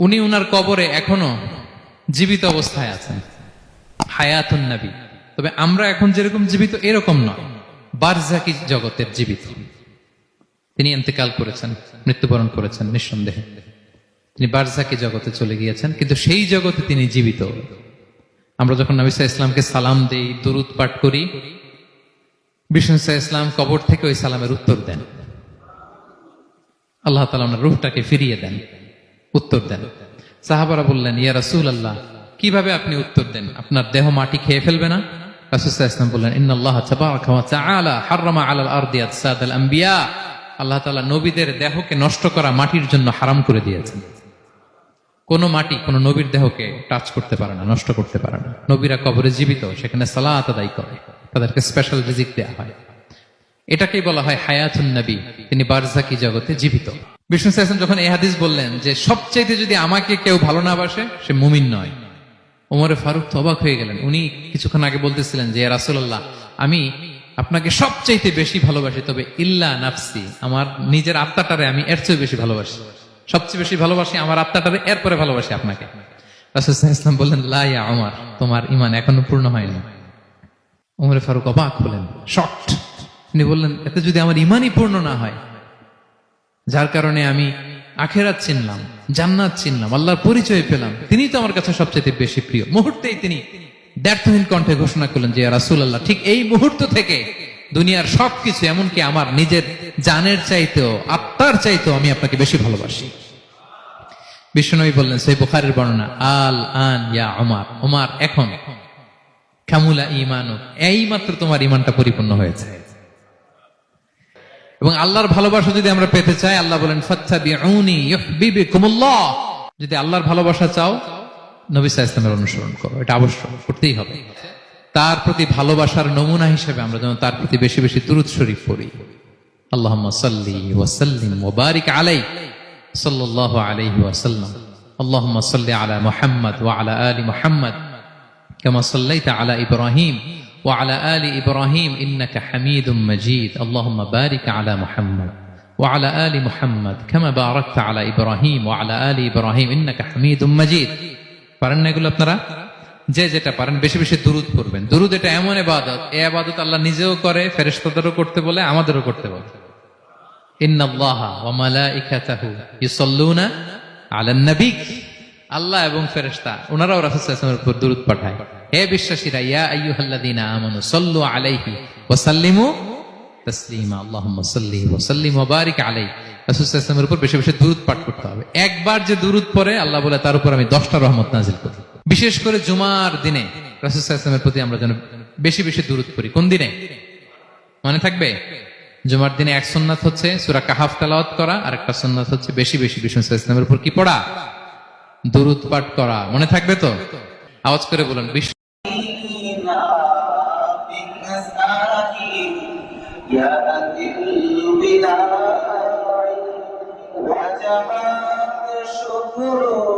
উনি উনার কবরে এখনও জীবিত অবস্থায় আছেন। হায়াতুন নবী। তবে আমরা এখন যেরকম জীবিত, এরকম নয়। বারজাকি জগতের জীবিত। তিনি এন্তেকাল করেছেন, মৃত্যুবরণ করেছেন নিঃসন্দেহে। তিনি বারজাকি জগতে চলে গিয়েছেন, কিন্তু সেই জগতে তিনি জীবিত। আমরা যখন নবিসা ইসলামকে সালাম দেই, দুরুদ পাঠ করি, বিষ্ণু ইসলাম কবর থেকে ওই সালামের উত্তর দেন। আল্লাহ তালা রুহটাকে ফিরিয়ে দেন। উত্তর দেন। সাহাবারা বললেন, ইয়া রাসূল আল্লাহ কীভাবে আপনি উত্তর দেন? আপনার দেহ মাটি খেয়ে ফেলবে না? রাসূল ইসলাম বললেন, ইন্নাল্লাহ তাবারাকা ওয়া তাআলা হাররামা আলাল আরদি আম্বিয়া। আল্লাহ তাআলা নবীদের দেহকে নষ্ট করা মাটির জন্য হারাম করে দিয়েছেন। কোন মাটি কোন নবীর দেহকে টাচ করতে পারে না, নষ্ট করতে পারে না। নবীরা কবরে জীবিত, সেখানে সালাত আদায় করে, তাদেরকে স্পেশাল রিজিক দেয়া হয়। এটাকেই বলা হয় হায়াতুন নবী। তিনি বারজাকি জগতে জীবিত। বিষ্ণু সাহেব যখন এই হাদিস বললেন যে সবচাইতে যদি আমাকে কেউ ভালো না বাসে, সে মুমিন নয়। ওমরে ফারুক তো অবাক হয়ে গেলেন। উনি কিছুক্ষণ আগে বলতেছিলেন যে রাসুল্লাহ আমি আপনাকে সবচাইতে বেশি ভালোবাসি, তবে ইল্লা নাফসি, আমার নিজের আত্মাটারে আমি এর চেয়ে বেশি ভালোবাসি। সবচেয়ে বেশি ভালোবাসি আমার আত্মাটারে, এরপরে ভালোবাসি আপনাকে। রাসুল ইসলাম বললেন লাইয়া আমার তোমার ইমান এখনও পূর্ণ হয়নি। উমরে ফারুক অবাক হলেন শক্ট তিনি বললেন, এতে যদি আমার ইমানই পূর্ণ না হয় যার কারণে আমি আখেরাত চিনলাম, জান্নাত চিনলাম, আল্লাহর পরিচয় পেলাম। তিনি তো আমার কাছে সবচেয়ে বেশি প্রিয়। মুহূর্তেই তিনি ব্যর্থহীন কণ্ঠে ঘোষণা করলেন যে রাসুল আল্লাহ ঠিক এই মুহূর্ত থেকে দুনিয়ার সবকিছু এমনকি আমার নিজের জানের চাইতেও, আত্মার চাইতেও আমি আপনাকে বেশি ভালোবাসি। বিষ্ণনবী বললেন সেই বুখারের বর্ণনা আল আন ইয়া ওমার ওমার এখন, কামুলা ইমানু এই মাত্র তোমার ইমানটা পরিপূর্ণ হয়েছে। এবং আল্লাহর ভালোবাসা যদি আমরা পেতে চাই আল্লাহ বলেন ফাত্তাবিউনি ইউহিব্বুকুমুল্লাহ যদি আল্লাহর ভালোবাসা চাও নবী সাল্লাল্লাহু ইসলামের অনুসরণ করো এটা আবশ্যক করতেই হবে তার প্রতি ভালোবাসার নমুনা হিসেবে আমরা যেন তার প্রতি বেশি বেশি দুরূদ শরীফ পড়ি আল্লাহুম্মা সাল্লি ওয়া সাল্লিম ওয়া বারিক আলাই সাল্লাল্লাহু আলাইহি ওয়া সাল্লাম আল্লাহুম্মা সাল্লি আলা মুহাম্মদ ওয়া আলা আলি মুহাম্মদ كما صليت على ابراهيم وعلى ال ابراهيم انك حميد مجيد اللهم بارك على محمد وعلى ال محمد كما باركت على ابراهيم وعلى ال ابراهيم انك حميد مجيد পারেন না এগুলো আপনারা যে যেটা পারেন বেশি বেশি দুরুদ পড়বেন দুরুদ এটা এমন এবাদত এই আবাদত আল্লাহ নিজেও করে ফেরেশতাদেরও করতে বলে আমাদেরও করতে বলে ইন্নাল্লাহ ওয়া মালাইকাতাহু ইউসাল্লুনা আলান নবী আল্লাহ এবং ফেরেশতা ওনারাও রাসূল সাল্লাল্লাহু আলাইহি ওয়াসাল্লামের উপর দরুদ পাঠায় হে বিশ্বাসীরা, ইয়া আইয়ুহাল্লাযীনা আমানু সাল্লু আলাইহি ওয়া সাল্লিমু তাসলিমা। আল্লাহুম্মা সাল্লি ওয়া সাল্লিম ওয়া বারিক আলাইহি। রাসূল সাল্লাল্লাহু উপর বেশি বেশি দরুদ পাঠ করতে হবে। একবার যে দরুদ পড়ে, আল্লাহ বলে, তার উপর আমি 10টা রহমত নাজিল করি। বিশেষ করে জুমার দিনে রাসূল সাল্লাল্লাহু প্রতি আমরা যেন বেশি বেশি দরুদ পড়ি। কোন দিনে? মনে থাকবে? জুমার দিনে এক সুন্নাত হচ্ছে সূরা কাহাফ তেলাওয়াত করা, আর একটা সুন্নাত হচ্ছে বেশি বেশি বিষ্ণু উপর কি পড়া? দুরুদ পাঠ করা। মনে থাকবে তো? আওয়াজ করে বলুন বিশ্ব puro.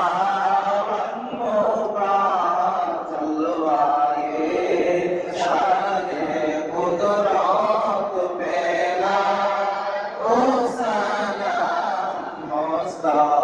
Graças